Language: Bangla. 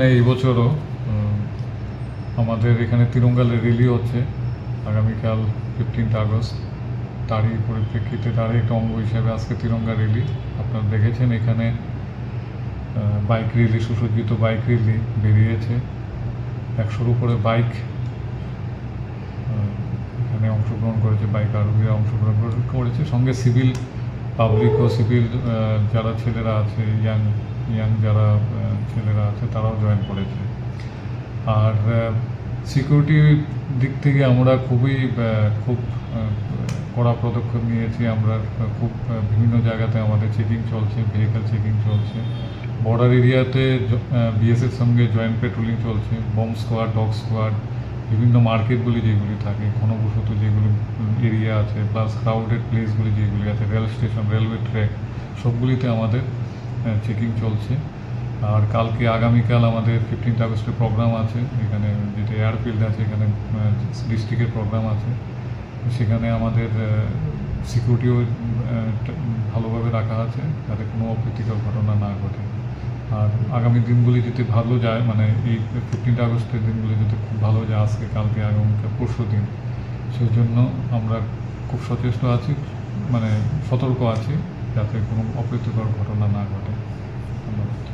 এই বছরও আমাদের এখানে তিরঙ্গা রিলি হচ্ছে। আগামীকাল ফিফটিন্থ আগস্ট। তারই পরিপ্রেক্ষিতে তারই একটা অঙ্গ হিসাবে আজকে তিরঙ্গা রিলি আপনারা দেখেছেন এখানে বাইক রিলি সুসজ্জিত বাইক রিলি বেরিয়েছে। একশোর উপরে বাইক এখানে অংশগ্রহণ করেছে বাইক আরোহীরা অংশগ্রহণ করেছে। সঙ্গে সিভিল পাবলিক ও সিভিল যারা ছেলেরা আছে ইয়াং ইয়াং যারা ছেলেরা আছে, তারাও জয়েন করেছে। আর সিকিউরিটির দিক থেকে আমরা খুবই খুব কড়া পদক্ষেপ নিয়েছি। আমরা খুব বিভিন্ন জায়গাতে আমাদের চেকিং চলছে ভেহিক্যাল চেকিং চলছে। বর্ডার এরিয়াতে বিএসএফ সঙ্গে জয়েন্ট পেট্রোলিং চলছে। বম স্কোয়াড ডগ স্কোয়াড বিভিন্ন মার্কেটগুলি যেগুলি থাকে, ঘনবসত যেগুলি এরিয়া আছে প্লাস ক্রাউডেড প্লেসগুলি যেগুলি আছে, রেল স্টেশন, রেলওয়ে ট্র্যাক সবগুলিতে আমাদের চেকিং চলছে। আর কালকে আগামীকাল আমাদের ফিফটিন্থ আগস্টের প্রোগ্রাম আছে, এখানে যেটা এয়ারফিল্ড আছে, এখানে ডিস্ট্রিক্টের প্রোগ্রাম আছে। সেখানে আমাদের সিকিউরিটিও ভালোভাবে রাখা আছে, যাতে কোনো অপ্রীতিকর ঘটনা না ঘটে। আর আগামী দিনগুলি যদি ভালো যায় মানে এই ফিফটিন্থ আগস্টের দিনগুলি যদি খুব ভালো যায়, আজকে, কালকে আগামীকে পরশু দিন সেই জন্য আমরা খুব সচেষ্ট আছি মানে সতর্ক আছি, যাতে কোনো অপ্রীতিকর ঘটনা না ঘটে। ধন্যবাদ।